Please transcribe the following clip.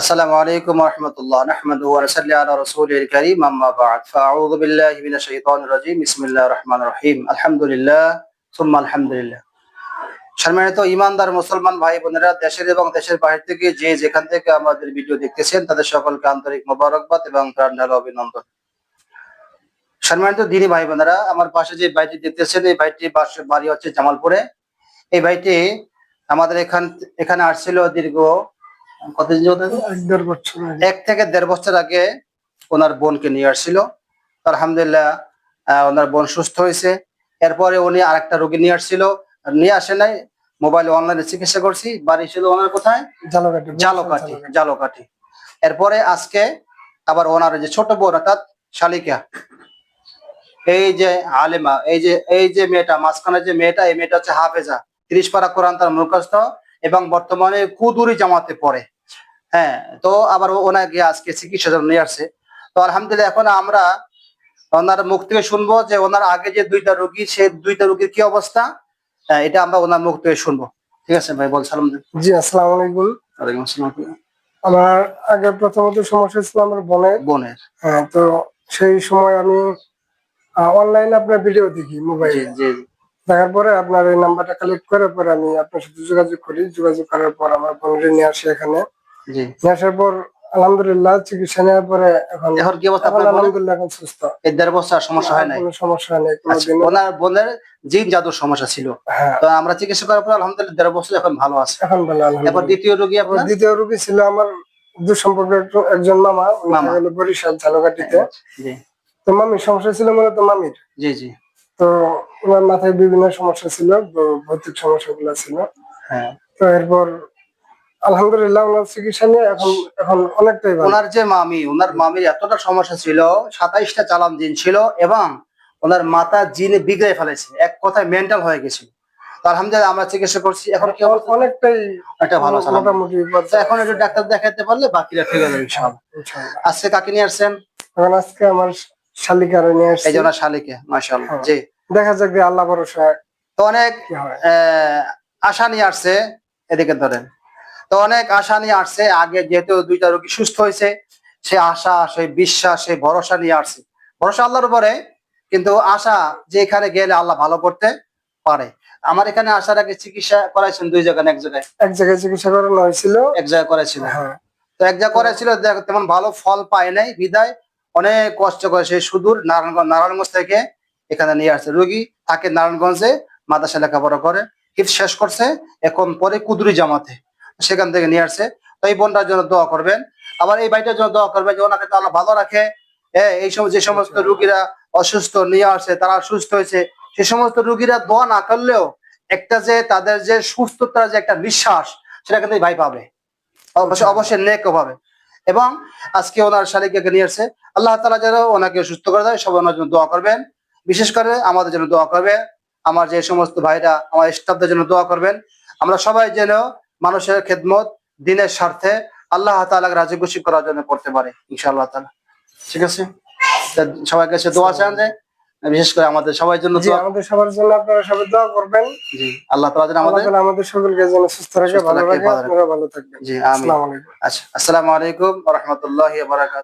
আসসালামু আলাইকুম রহমতুল্লাহ। নাহমাদু ওয়া নাসাল্লি আলা রাসূলিল কারীম। আম্মা বা'দ। ফাআউযু বিল্লাহি মিনাশ শাইতানির রাজীম। বিসমিল্লাহির রাহমানির রাহিম। আলহামদুলিল্লাহ। সুম্মা আলহামদুলিল্লাহ। সম্মানিত ইমানদার মুসলমান ভাই বোনেরা, দেশের এবং দেশের বাইরে থেকে যে যেখান থেকে আমাদের ভিডিও দেখতেছেন, তাদের সকলকে আন্তরিক মোবারকবাদ এবং প্রাণঢাল অভিনন্দন। সম্মানিত দিনী ভাই বোনেরা, আমার পাশে যে বাইটি দেখতেছেন, এই বাইটি বাড়ি হচ্ছে জামালপুরে। এই বাইটি আমাদের এখান এখানে আসছিল দীর্ঘ কতদিন যাবত এক দেড় বছর এক থেকে দেড় বছর আগে ওনার বোনকে নিয়ে আসছিল। আলহামদুলিল্লাহ ওনার বোন সুস্থ হয়েছে। এরপরে উনি আরেকটা রোগী নিয়ে আসছিল। নিয়ে আসে নাই মোবাইলে অনলাইনে চিকিৎসা করছি। বাড়ি ছিল ওনার কোথায়? জালোকাঠি জালোকাঠি এরপরে আজকে আবার ওনার যে ছোট বোন অর্থাৎ শালিকা। এই যে আলেমা এই যে এই যে মেয়েটা মাঝখানে যে মেয়েটা এই মেয়েটা হচ্ছে হাফেজা। তিরিশ পারা কোরআন তার মুখস্থ। এবং বর্তমানে কুদুরি জামাতে পড়ে। হ্যাঁ তো আবার ওনাকে আজকে চিকিৎসা জন্য নিয়ে আসছে। তো আলহামদুলিল্লাহ এখন আমরা ওনার মুখ থেকে শুনব যে ওনার আগে যে দুইটা রোগী সেই দুইটা রোগীর কি অবস্থা? হ্যাঁ, এটা আমরা ওনার মুখ থেকে শুনব। ঠিক আছে ভাই বল সালাম জি আসসালাম আলাইকুম। ওয়ালাইকুম আসসালাম। আমার আগে প্রথমত সমস্যা ছিল আমার বোনের। বোনের। হ্যাঁ, তো সেই সময় আমি অনলাইনে আপনার ভিডিও দেখি জি মোবাইলে জি। দেখার পরে আপনার এই নাম্বারটা কালেক্ট করার পরে আমি আপনার সাথে যোগাযোগ করি। যোগাযোগ করার পর আমার বোনের নিয়ে আসি এখানে। জি। নিয়ে আসার পর আলহামদুলিল্লাহ চিকিৎসা নেওয়ার পরে এখন এখন কি অবস্থা আপনার আলহামদুলিল্লাহ এখন সুস্থ। এই দেড় বছর সমস্যা হয় নাই? কোনো সমস্যা নেই আচ্ছা, কোনোদিনও ওনার বোনের জিন জাদুর সমস্যা ছিল। হ্যাঁ। তো আমরা চিকিৎসা করার পর আলহামদুলিল্লাহ দেড় বছর এখন ভালো আছে। এখন ভালো আলহামদুলিল্লাহ। দ্বিতীয় রোগী আপনার? দ্বিতীয় রোগী ছিল আমার দুঃসম্পর্ক একজন- একজন মামা মামা। বরিশাল ঝালকাঠিতে জি। তো মামির সমস্যা ছিল মূলত মামির। জি জি। তো ওনার মাথায় বিভিন্ন সমস্যা ছিল ভৌতিক সমস্যা গুলো ছিল। হ্যাঁ। তো এরপর আলহামদুলিল্লাহ ওনার চিকিৎসা নিয়ে এখন এখন অনেকটাই ভালো। ওনার যে মামি ওনার মামির এতটা সমস্যা ছিল সাতাইশটা চালান দিন ছিল এবং ওনার মাথা জিনে বিগড়ে ফেলেছে এক কথায় মেন্টাল হয়ে গেছিল তো আলহামদুলিল্লাহ আমরা চিকিৎসা করছি এখন কি অনেকটাই একটা ভালো মোটামুটি এখন একটু ডাক্তার দেখাতে পারলে বাকিরা ঠিক ইনশাআল্লাহ। ইনশাআল্লাহ। আজকে কাকে নিয়ে আসছেন? আজকে আমার শালিকারে নিয়ে আসছি। যে ওনার শালিকে মাশাআল্লাহ হ্যাঁ। জি। দেখা যাক যে আল্লাহ ভরসা। তো অনেক কি আহ, আশা নিয়ে আসছে এদিকে ধরেন। তো অনেক আশা নিয়ে আসছে আগে যেহেতু দুইটা রোগী সুস্থ হয়েছে সে আশা সেই বিশ্বাস সেই ভরসা নিয়ে আসছে। ভরসা আল্লাহর উপরে কিন্তু আশা যে এখানে গেলে আল্লাহ ভালো করতে পারে। আমার এখানে আসার আগে চিকিৎসা করাইছেন দুই জায়গায় এক জায়গায়? এক জায়গায় চিকিৎসা করানো হয়েছিল। এক জায়গায় করেছিল হ্যাঁ। তো এক জায়গায় করেছিল দেখ তেমন ভালো ফল পায় নাই বিদায়। অনেক কষ্ট করে সে সুদূর নারায়ণগঞ্জ নারায়ণগঞ্জ থেকে এখানে নিয়ে আসছে। রোগী থাকে নারায়ণগঞ্জে মাদ্রাসা লেখাপড়া করে। হিফ শেষ করছে এখন পরে কুদুরি জামাতে সেখান থেকে নিয়ে আসছে। তো এই বোনটার জন্য দোয়া করবেন। আবার এই ভাইটার জন্য দোয়া করবেন যে ওনাকে তো আল্লাহ ভালো রাখে। হ্যাঁ এই সময় যে সমস্ত রুগীরা অসুস্থ নিয়ে আসছে তারা সুস্থ হয়েছে সে সমস্ত রুগীরা দোয়া না করলেও একটা যে তাদের যে সুস্থতার যে একটা বিশ্বাস সেটা কিন্তু এই ভাই পাবে। অবশ্যই অবশ্যই নেক পাবে। এবং আজকে ওনার শালিকাকে নিয়ে আসছে। আল্লাহ তালা যেন ওনাকে সুস্থ করে দেয়, সবাই ওনার জন্য দোয়া করবেন। বিশেষ করে আমাদের জন্য দোয়া করবে। আমার যে সমস্ত ভাইরা, আমার স্টাফদের জন্য দোয়া করবেন। আমরা সবাই যেন মানুষের খেদমত, দিনের স্বার্থে আল্লাহ তালাকে রাজি খুশি করার জন্য করতে পারে, ইনশাআল্লাহ তালা ঠিক আছে? সবাই কাছে দোয়া চান যে বিশেষ করে আমাদের সবার জন্য আমাদের সবার জন্য আপনারা সবাই দোয়া করবেন। জি আল্লাহ তাআলা যেন আমাদের আমাদের সকলকে যেন সুস্থ রাখে ভালো রাখে। আপনারা ভালো থাকবেন। জি আমি আসসালামু আলাইকুম। ওয়া রাহমাতুল্লাহি ওয়া রহমতুল্লাহ বারাকাত